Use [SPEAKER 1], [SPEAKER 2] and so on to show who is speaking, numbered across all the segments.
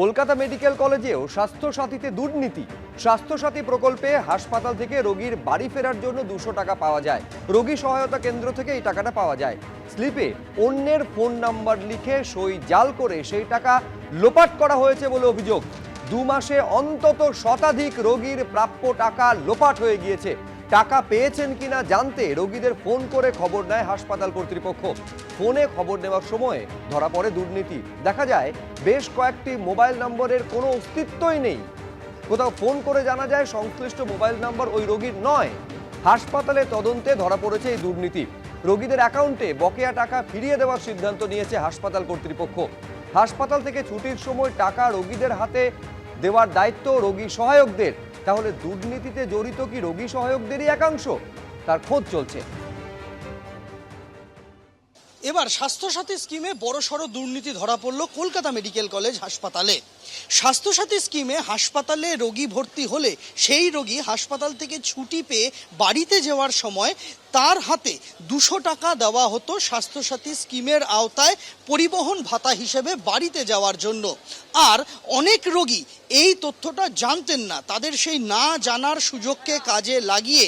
[SPEAKER 1] Kolkata medical কলেজেও স্বাস্থ্যসাথীতে দুর্নীতি। স্বাস্থ্যসাথী প্রকল্পে হাসপাতাল থেকে রোগীর বাড়ি ফেরার জন্য দুশো টাকা পাওয়া যায়। রোগী সহায়তা কেন্দ্র থেকে এই টাকাটা পাওয়া যায়। স্লিপে অন্যের ফোন নাম্বার লিখে সই জাল করে সেই টাকা লোপাট করা হয়েছে বলে অভিযোগ। দু মাসে অন্তত শতাধিক রোগীর প্রাপ্য টাকা লোপাট হয়ে গিয়েছে। টাকা পেয়েছেন কিনা জানতে রোগীদের ফোন করে খবর নেয় হাসপাতাল কর্তৃপক্ষ। ফোনে খবর নেওয়ার সময় ধরা পড়ে দুর্নীতি। দেখা যায়, বেশ কয়েকটি মোবাইল নম্বরের কোনো অস্তিত্বই নেই। কোথাও ফোন করে জানা যায়, সংশ্লিষ্ট মোবাইল নম্বর ওই রোগীর নয়। হাসপাতালে তদন্তে ধরা পড়েছে এই দুর্নীতি। রোগীদের অ্যাকাউন্টে বকেয়া টাকা ফিরিয়ে দেওয়ার সিদ্ধান্ত নিয়েছে হাসপাতাল কর্তৃপক্ষ। হাসপাতাল থেকে ছুটির সময় টাকা রোগীদের হাতে দেওয়ার দায়িত্ব রোগী সহায়কদের। তাহলে দুর্নীতিতে জড়িত কি রোগী সহায়কদেরই একাংশ? তার খোঁজ চলছে।
[SPEAKER 2] এবার স্বাস্থ্যসাথী স্কিমে বড়সড় দুর্নীতি ধরা পড়ল কলকাতা মেডিকেল কলেজ হাসপাতালে। স্বাস্থ্যসাথী স্কিমে হাসপাতালে রোগী ভর্তি হলে সেই রোগী হাসপাতাল থেকে ছুটি পেয়ে বাড়িতে যাওয়ার সময় তার হাতে দুশো টাকা দেওয়া হতো স্বাস্থ্যসাথী স্কিমের আওতায় পরিবহন ভাতা হিসেবে বাড়িতে যাওয়ার জন্য। আর অনেক রোগী এই তথ্যটা জানতেন না, তাদের সেই না জানার সুযোগকে কাজে লাগিয়ে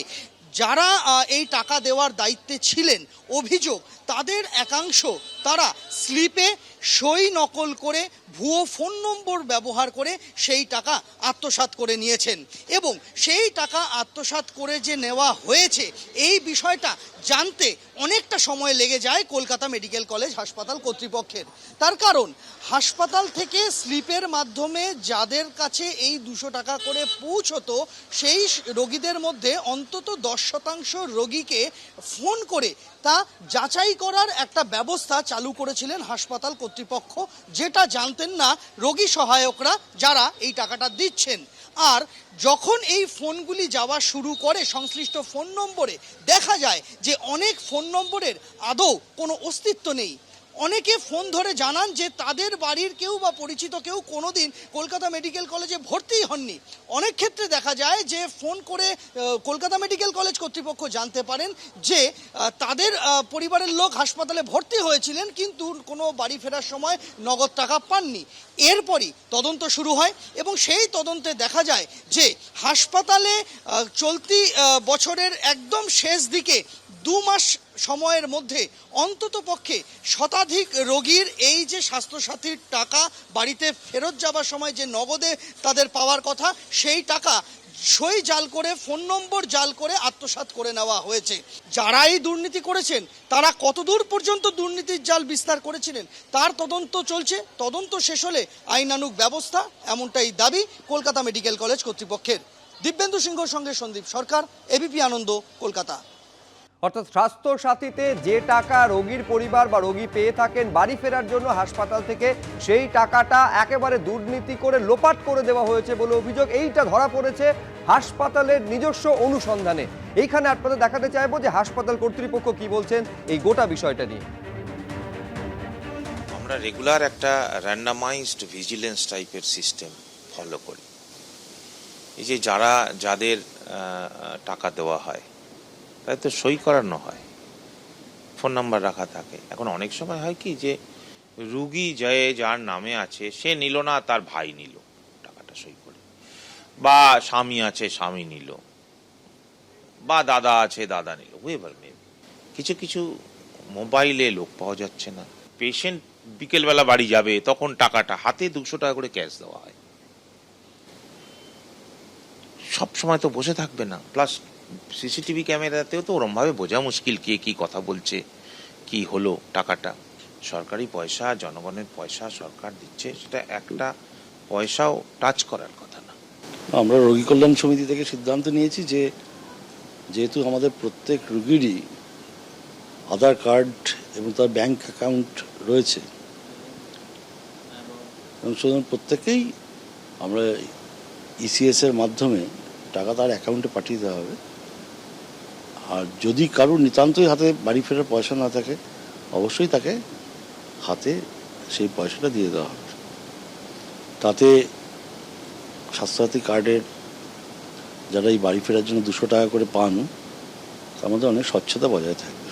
[SPEAKER 2] যারা এই টাকা দেওয়ার দায়িত্বে ছিলেন অভিযোগ তাদের একাংশ তারা স্লিপে সই নকল করে ভুয়ো ফোন নম্বর ব্যবহার করে সেই টাকা আত্মসাৎ করে নিয়েছেন। এবং সেই টাকা আত্মসাৎ করে যে নেওয়া হয়েছে, এই বিষয়টা জানতে অনেকটা সময় লেগে যায় কলকাতা মেডিকেল কলেজ হাসপাতাল কর্তৃপক্ষের। তার কারণ, হাসপাতাল থেকে স্লিপের মাধ্যমে যাদের কাছে এই দুশো টাকা করে পৌঁছতো, সেই রোগীদের মধ্যে অন্তত দশ শতাংশ রোগীকে ফোন করে তা যাচাই করার একটা ব্যবস্থা চালু করেছিলেন হাসপাতাল কর্তৃপক্ষ। যেটা জানতেন না, রোগী সহায়করা যারা এই টাকাটা দিচ্ছেন। আর যখন এই ফোনগুলি যাওয়া শুরু করে সংশ্লিষ্ট ফোন নম্বরে, দেখা যায় যে অনেক ফোন নম্বরের আদৌ কোনো অস্তিত্ব নেই। অনেকে ফোন ধরে জানান যে তাদের বাড়ির কেউ বা পরিচিত কেউ কোনোদিন কলকাতা মেডিকেল কলেজে ভর্তিই হননি। অনেক ক্ষেত্রে দেখা যায় যে ফোন করে কলকাতা মেডিকেল কলেজ কর্তৃপক্ষ জানতে পারেন যে তাদের পরিবারের লোক হাসপাতালে ভর্তি হয়েছিলেন কিন্তু কোনো বাড়ি ফেরার সময় নগদ টাকা পাননি। এরপরই তদন্ত শুরু হয় এবং সেই তদন্তে দেখা যায় যে হাসপাতালে চলতি বছরের একদম শেষ দিকে দু মাস সময়ের মধ্যে অন্তত পক্ষে শতাধিক রোগীর এই যে স্বাস্থ্যসাথীর টাকা বাড়িতে ফেরত যাবার সময় যে নগদে তাদের পাওয়ার কথা, সেই টাকা সই জাল করে, ফোন নম্বর জাল করে আত্মসাৎ করে নেওয়া হয়েছে। যারা এই দুর্নীতি করেছেন, তারা কতদূর পর্যন্ত দুর্নীতির জাল বিস্তার করেছিলেন, তার তদন্ত চলছে। তদন্ত শেষ হলে আইনানুগ ব্যবস্থা, এমনটাই দাবি কলকাতা মেডিকেল কলেজ কর্তৃপক্ষের। দিব্যেন্দু সিংহর সঙ্গে সন্দীপ সরকার, এবিপি আনন্দ, কলকাতা।
[SPEAKER 1] অর্থাৎ স্বাস্থ্য সাথীতে যে টাকা রোগীর পরিবার বা রোগী পেয়ে থাকেন বাড়ি ফেরার জন্য হাসপাতাল থেকে, সেই টাকাটা একেবারে দুর্নীতি করে লোপাট করে দেওয়া হয়েছে বলে অভিযোগ। এইটা ধরা পড়েছে হাসপাতালের নিজস্ব অনুসন্ধানে। এইখানে আপনাদের দেখাতে চাইব যে হাসপাতাল কর্তৃপক্ষ কি বলছেন এই গোটা বিষয়টা নিয়ে।
[SPEAKER 3] আমরা রেগুলার একটা র্যান্ডামাইজড ভিজিলেন্স টাইপের সিস্টেম ফলো করি। এই যে যারা, যাদের টাকা দেওয়া হয় তাদের তো সই করানো হয়। ফোন নাম্বার রাখা থাকে। এখন অনেক সময় হয় কি যে, রুগী যে, যার নামে আছে, সে নিল না, তার ভাই নিল, টাকাটা সই করে। বা স্বামী আছে, স্বামী নিল। বা দাদা আছে, দাদা নিল হুয়েভার মেবি কিছু কিছু মোবাইলে লোক পাওয়া যাচ্ছে না। পেশেন্ট বিকেলবেলা বাড়ি যাবে, তখন টাকাটা হাতে দুশো টাকা করে ক্যাশ দেওয়া হয়। সব সময় তো বসে থাকবে না। প্লাস সিসিটিভি ক্যামেরাতেও তো ওরমভাবে বোঝা মুশকিল কে কি কথা বলছে, কি হলো টাকাটা। সরকারি পয়সা, জনগণের পয়সা সরকার দিচ্ছে, সেটা একটা পয়সাও টাচ করার কথা না।
[SPEAKER 4] আমরা রোগী কল্যাণ সমিতি থেকে সিদ্ধান্ত নিয়েছি যে, যেহেতু আমাদের প্রত্যেক রুগীরই আধার কার্ড এবং তার ব্যাংক অ্যাকাউন্ট রয়েছে, এবং সুতরাং প্রত্যেকেই আমরা ইসিএস এর মাধ্যমে টাকা তার অ্যাকাউন্টে পাঠিয়ে দেওয়া হবে। আর যদি কারোর নিতান্তই হাতে বাড়ি ফেরার পয়সা না থাকে, অবশ্যই তাকে হাতে সেই পয়সাটা দিয়ে দেওয়া হবে। তাতে স্বাস্থ্যসাথী কার্ডের যারা এই বাড়ি ফেরার জন্য দুশো টাকা করে পান মধ্যে অনেক স্বচ্ছতা বজায় থাকে